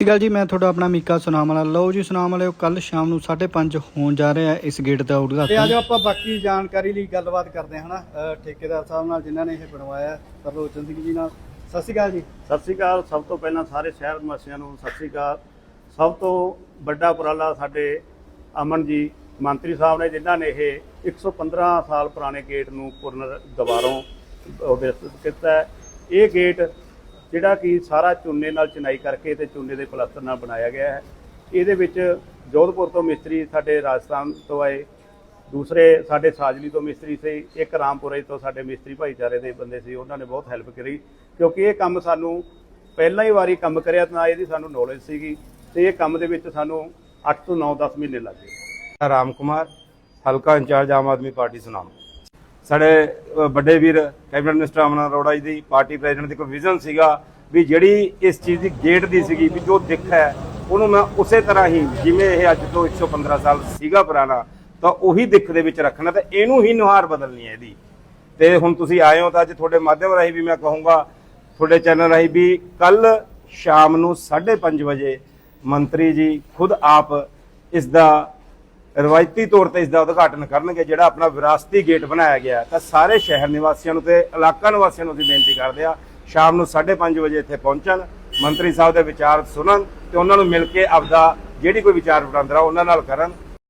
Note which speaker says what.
Speaker 1: ਸਤਿ ਸ਼੍ਰੀ ਅਕਾਲ ਜੀ ਮੈਂ ਤੁਹਾਡਾ ਆਪਣਾ ਮੀਕਾ ਸੁਨਾਮ ਵਾਲਾ ਲਓ ਜੀ ਸੁਨਾਮ ਵਾਲਿਓ ਕੱਲ ਸ਼ਾਮ ਨੂੰ 5:30 ਹੋਣ ਜਾ ਰਿਹਾ ਇਸ ਗੇਟ ਦਾ
Speaker 2: ਤੇ
Speaker 1: ਉਦਘਾਟਨ
Speaker 2: ਅੱਜ ਆਪਾਂ ਬਾਕੀ ਜਾਣਕਾਰੀ ਲਈ ਗੱਲਬਾਤ ਕਰਦੇ ਹਾਂ ਹਨਾ? ਠੇਕੇਦਾਰ ਸਾਹਿਬ ਨਾਲ ਜਿਨ੍ਹਾਂ ਨੇ ਇਹ ਬਣਵਾਇਆ ਤਰਲੋਚਨ ਸਿੰਘ ਜੀ ਨਾਲ। ਸਤਿ ਸ਼੍ਰੀ ਅਕਾਲ ਜੀ।
Speaker 3: ਸਤਿ ਸ੍ਰੀ ਅਕਾਲ। ਸਭ ਤੋਂ ਪਹਿਲਾਂ ਸਾਰੇ ਸ਼ਹਿਰ ਵਾਸੀਆਂ ਨੂੰ ਸਤਿ ਸ੍ਰੀ ਅਕਾਲ। ਸਭ ਤੋਂ ਵੱਡਾ ਉਪਰਾਲਾ ਸਾਡੇ ਅਮਨ ਜੀ ਮੰਤਰੀ ਸਾਹਿਬ ਨੇ ਜਿਨ੍ਹਾਂ ਨੇ ਇਹ 115 ਸਾਲ ਪੁਰਾਣੇ ਗੇਟ ਨੂੰ ਪੁਨਰ ਦੁਬਾਰੋਂ ਉਹ ਵਿਕਸਿਤ ਕੀਤਾ। ਇਹ ਗੇਟ ਜਿਹੜਾ ਕਿ ਸਾਰਾ ਚੂਨੇ ਨਾਲ ਚਿਨਾਈ ਕਰਕੇ ਤੇ ਚੂਨੇ ਦੇ ਪਲਸਤਰ ਨਾਲ ਬਣਾਇਆ ਗਿਆ ਹੈ। ਇਹਦੇ ਵਿੱਚ ਜੋਧਪੁਰ ਤੋਂ ਮਿਸਤਰੀ ਸਾਡੇ ਰਾਜਸਥਾਨ ਤੋਂ ਆਏ, ਦੂਸਰੇ ਸਾਡੇ ਸਾਜਲੀ ਤੋਂ ਮਿਸਤਰੀ ਸੀ, ਇੱਕ ਰਾਮਪੁਰੇ ਤੋਂ ਸਾਡੇ ਮਿਸਤਰੀ ਭਾਈਚਾਰੇ ਦੇ ਬੰਦੇ ਸੀ, ਉਹਨਾਂ ਨੇ ਬਹੁਤ ਹੈਲਪ ਕਰੀ। ਕਿਉਂਕਿ ਇਹ ਕੰਮ ਸਾਨੂੰ ਪਹਿਲਾਂ ਹੀ ਵਾਰੀ ਕੰਮ ਕਰਿਆ ਤਾਂ ਇਹਦੀ ਸਾਨੂੰ ਨੌਲੇਜ ਸੀਗੀ ਤੇ ਇਹ ਕੰਮ ਦੇ ਵਿੱਚ ਸਾਨੂੰ 8 ਤੋਂ 9 10 ਮਹੀਨੇ ਲੱਗੇ
Speaker 4: ਰਾਮ ਕੁਮਾਰ, ਹਲਕਾ ਇੰਚਾਰਜ ਆਮ ਆਦਮੀ ਪਾਰਟੀ, ਸੁਨਾਮ। ਸਾਡੇ ਵੱਡੇ ਵੀਰ ਕੈਬਨਿਟ ਮਿਨਿਸਟਰ ਅਮਨ ਅਰੋੜਾ ਜੀ ਦੀ ਪਾਰਟੀ ਪ੍ਰੈਜ਼ੀਡੈਂਟ ਦੀ ਕੋਈ ਵਿਜ਼ਨ ਸੀਗਾ ਵੀ ਜਿਹੜੀ ਇਸ ਚੀਜ਼ ਦੀ ਗੇਟ ਦੀ ਸੀਗੀ ਵੀ ਜੋ ਦਿੱਖ ਹੈ, ਉਹਨੂੰ ਮੈਂ ਉਸੇ ਤਰ੍ਹਾਂ ਹੀ ਜਿਵੇਂ ਇਹ ਅੱਜ ਤੋਂ 115 ਸਾਲ ਸੀਗਾ ਪੁਰਾਣਾ, ਤਾਂ ਉਹੀ ਦਿੱਖ ਦੇ ਵਿੱਚ ਰੱਖਣਾ ਤੇ ਇਹਨੂੰ ਹੀ ਨੁਹਾਰ ਬਦਲਣੀ ਹੈ ਇਹਦੀ। ਤੇ ਹੁਣ ਤੁਸੀਂ ਆਏ ਹੋ ਤਾਂ ਅੱਜ ਤੁਹਾਡੇ ਮਾਧਿਅਮ ਰਾਹੀਂ ਵੀ ਮੈਂ ਕਹੂੰਗਾ, ਤੁਹਾਡੇ ਚੈਨਲ ਰਾਹੀਂ ਵੀ ਕੱਲ ਸ਼ਾਮ ਨੂੰ 5:30 ਵਜੇ ਮੰਤਰੀ ਜੀ ਖੁਦ ਆਪ ਇਸ ਦਾ ਰਵਾਇਤੀ ਤੌਰ ਤੇ ਇਸ ਦਾ ਉਦਘਾਟਨ ਕਰਨਗੇ, ਜਿਹੜਾ ਆਪਣਾ ਵਿਰਾਸਤੀ ਗੇਟ ਬਣਾਇਆ ਗਿਆ ਤਾਂ ਸਾਰੇ ਸ਼ਹਿਰ ਨਿਵਾਸੀਆਂ ਨੂੰ ਤੇ ਇਲਾਕਾ ਨਿਵਾਸੀਆਂ ਨੂੰ ਅਸੀਂ ਬੇਨਤੀ ਕਰਦੇ ਆ ਸ਼ਾਮ ਨੂੰ 5:30 ਵਜੇ ਇੱਥੇ ਪਹੁੰਚਣ, ਮੰਤਰੀ ਸਾਹਿਬ ਦੇ ਵਿਚਾਰ ਸੁਣਨ ਤੇ ਉਹਨਾਂ ਨੂੰ ਮਿਲ ਕੇ ਆਪਦਾ ਜਿਹੜੀ ਕੋਈ ਵਿਚਾਰ ਵਟਾਂਦਰਾ ਉਹਨਾਂ ਨਾਲ ਕਰਨ।